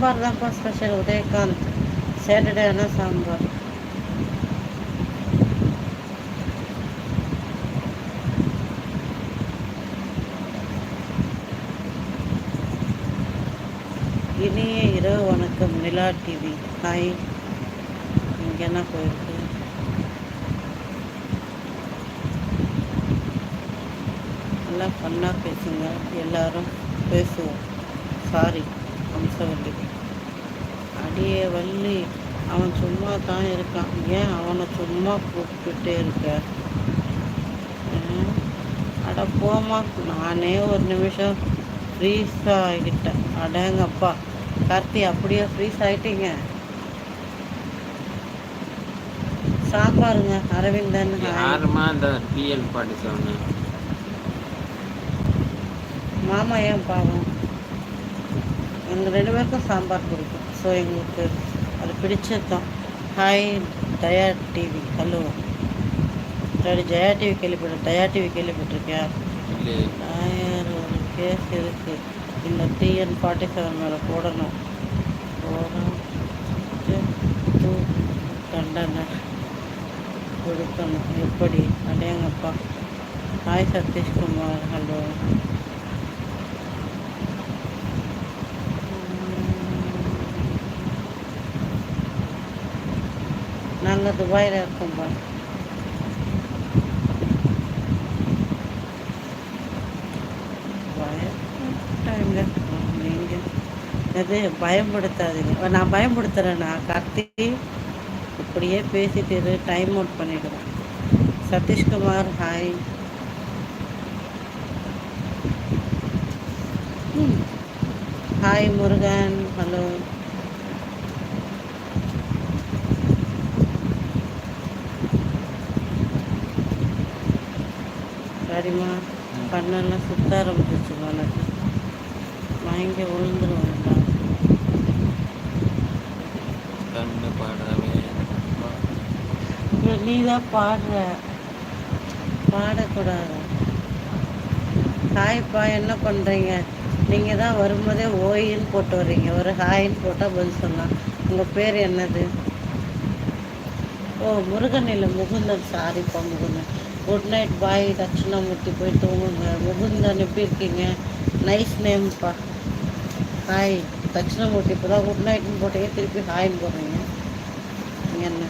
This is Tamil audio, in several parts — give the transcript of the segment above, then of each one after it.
சாம்பார் தான்ப்பா ஸ்பெஷல் உதயகாந்த். சாட்டர்டே ஆனால் சாம்பார். இனிய இரவு வணக்கம். நிலா டிவி ஹாய் இங்கே என்ன போயிருக்கு? நல்லா ஃபன்னாக பேசுங்க. எல்லாரும் பேசுவோம். சாரி அம்சவல்லி அடியே வள்ளி அவன் சும்மா தான் இருக்கான். ஏன் அவனை சும்மா கூப்பிட்டுட்டே இருக்க? அட போமா நானே ஒரு நிமிஷம் ஃப்ரீஸ் ஆகிட்டேன். அடேங்கப்பா கார்த்தி அப்படியே ஃப்ரீஸ் ஆகிட்டீங்க சாம்பாருங்க அரவிந்தன் hi. யாருமா இந்த பிஎல் பாட்டி செவனு மாமா ஏன் பாவம்? எங்கள் ரெண்டு பேருக்கும் சாம்பார் பிடிக்கும். ஸோ எங்களுக்கு அது பிடிச்சது தான் ஹாய் தயா டிவி ஹலோ சரி ஜெயா டிவி கேள்விப்பட்ட தயா டிவி கேள்விப்பட்டிருக்கியா? இல்லை. நாயர் ஒரு கேஸ் இருக்கு. இந்த டிஎன் ஃபார்ட்டி செவன் மேலே போடணும். போட தண்டனை கொடுக்கணும். எப்படி? அடேங்கப்பா. ஹாய் சதீஷ்குமார். ஹலோ நாங்கள் துபாயில் இருக்கோம்ப்பா பயப்பட்டாங்க நீங்கள் அது பயன்படுத்தாதீங்க நான் பயன்படுத்துகிறேண்ணா கார்த்தி இப்படியே பேசிட்டு இரு டைம் அவுட் பண்ணிடுவேன் Satishkumar hi. Hi Murugan. Hello சரிம்மா கண்ணெல்லாம் சுத்த ஆரம்பிச்சிச்சு எனக்கு மயங்கி விழுந்துரும் வேண்டாம் கண்ணு பாடவே நீ தான் பாடுற. பாடக்கூடாது. ஹாய்ப்பா என்ன பண்ணுறீங்க நீங்கள் தான் வரும்போதே ஓயின்னு போட்டு வர்றீங்க. ஒரு ஹாய்ன்னு போட்டால் பதில் சொல்லலாம். உங்கள் பேர் என்னது? ஓ முருகன் இல்லை முகுந்தன். சாரிப்பா Mukundan. Good night bye Dakshinamurthy போய் தூங்குங்க. முகுந்தன் எப்படி இருக்கீங்க? நைஸ் நேம்ப்பா ஹாய் தட்சிணாமூர்த்தி இப்போ தான் குட் நைட்னு போட்டீங்க. திருப்பி ஹாய்ன்னு போடுறீங்க. என்ன?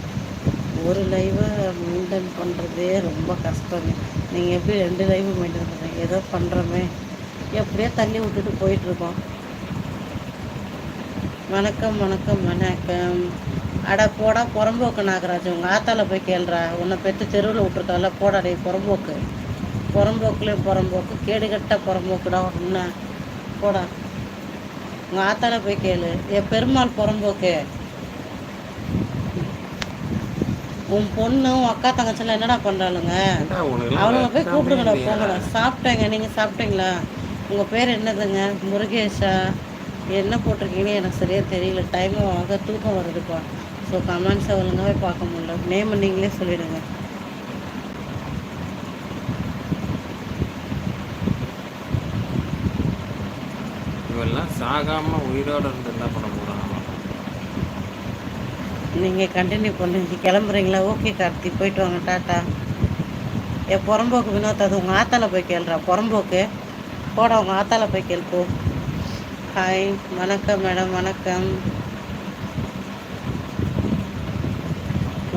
ஒரு லைவை மெயின்டைன் பண்ணுறதே ரொம்ப கஷ்டங்க. நீங்கள் எப்படி ரெண்டு லைவை மெயின்டைன் பண்ணுறீங்க ஏதோ பண்ணுறோமே எப்படியோ தள்ளி விட்டுட்டு போயிட்டுருக்கோம் வணக்கம் வணக்கம் வணக்கம். அட போடா புறம்போக்கு நாகராஜ் உங்கள் ஆத்தால போய் கேளுடா உன்னை பெற்று தெருவில் விட்ருக்கால போடா டேய் புறம்போக்கு. புறம்போக்குலேயும் புறம்போக்கு கேடுகட்ட புறம்போக்குடா உன்ன. போடா. உங்கள் ஆத்தால போய் கேளு. என் பெருமாள் புறம்போக்கு. உன் பொண்ணு உன் அக்கா தங்கச்சிலாம் என்னடா பண்ணுறாளுங்க அவனுங்க போய் கூப்பிடுங்கடா போங்கடா. சாப்பிட்டேங்க நீங்கள் சாப்பிட்டீங்களா? உங்கள் பேர் என்னதுங்க? முருகேஷா? என்ன போட்டிருக்கீங்கன்னு எனக்கு சரியாக தெரியல. டைம் ஆக தூக்கம் வருதுப்பா. ஸோ கமெண்ட்ஸை ஒழுங்காவே பார்க்க முடியல. நேம் நீங்களே சொல்லிடுங்க. இவெல்லாம் சாகாம உயிரோட இருந்து என்ன பண்ண போறான் நீங்கள் கண்டினியூ பண்ணுங்க கிளம்புறீங்களா? ஓகே கார்த்தி. போயிட்டு வாங்க டாட்டா. என் புறம்போக்கு வினோத் அது உங்கள் ஆத்தால போய் கேளுடா புறம்போக்கு. போடா உங்கள் ஆத்தால போய் கேள் போ ஹாய் வணக்கம் மேடம் வணக்கம்.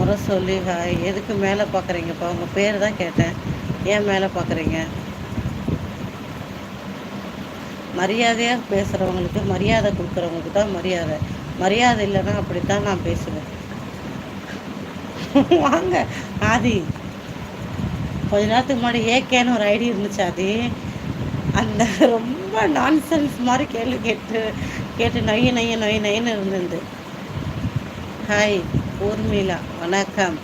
முறை சொல்லி ஹாய் எதுக்கு மேலே பார்க்குறீங்கப்பா உங்கள் பேர் தான் கேட்டேன். ஏன் மேலே பார்க்குறீங்க மரியாதையாக பேசுகிறவங்களுக்கு மரியாதை கொடுக்குறவங்களுக்கு தான் மரியாதை. மரியாதை இல்லைன்னா அப்படித்தான் நான் பேசுவேன். வாங்க ஆதி. கொஞ்ச நேரத்துக்கு முன்னாடி ஏகேன்னு ஒரு ஐடி இருந்துச்சு அது அந்த ரொம்ப நான்சென்ஸ் மாதிரி கேள்வி கேட்டு கேட்டு நொய்ய நொய்ய நொய்ய நொய்யன்னு இருந்தது. ஹாய் ஊர்மிளா வணக்கம்.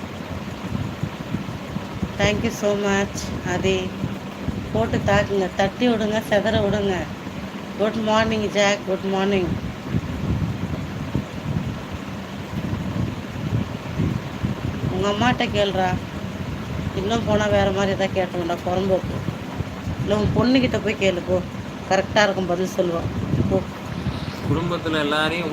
தேங்க்யூ ஸோ மச் அதே போட்டு தாக்குங்க தட்டி விடுங்க செதற விடுங்க. Good morning Jack good morning உங்கள் அம்மாட்ட கேள்றா இன்னும் போனால் வேறு மாதிரி எதாவது கேட்டோம்டா புறம்போக்கு. இல்லை உன் பொண்ணுக்கிட்ட போய் கேளு போ. கரெக்டாக இருக்கும் பதில் சொல்லுவான். போ. குடும்பத்தில் எல்லாரையும்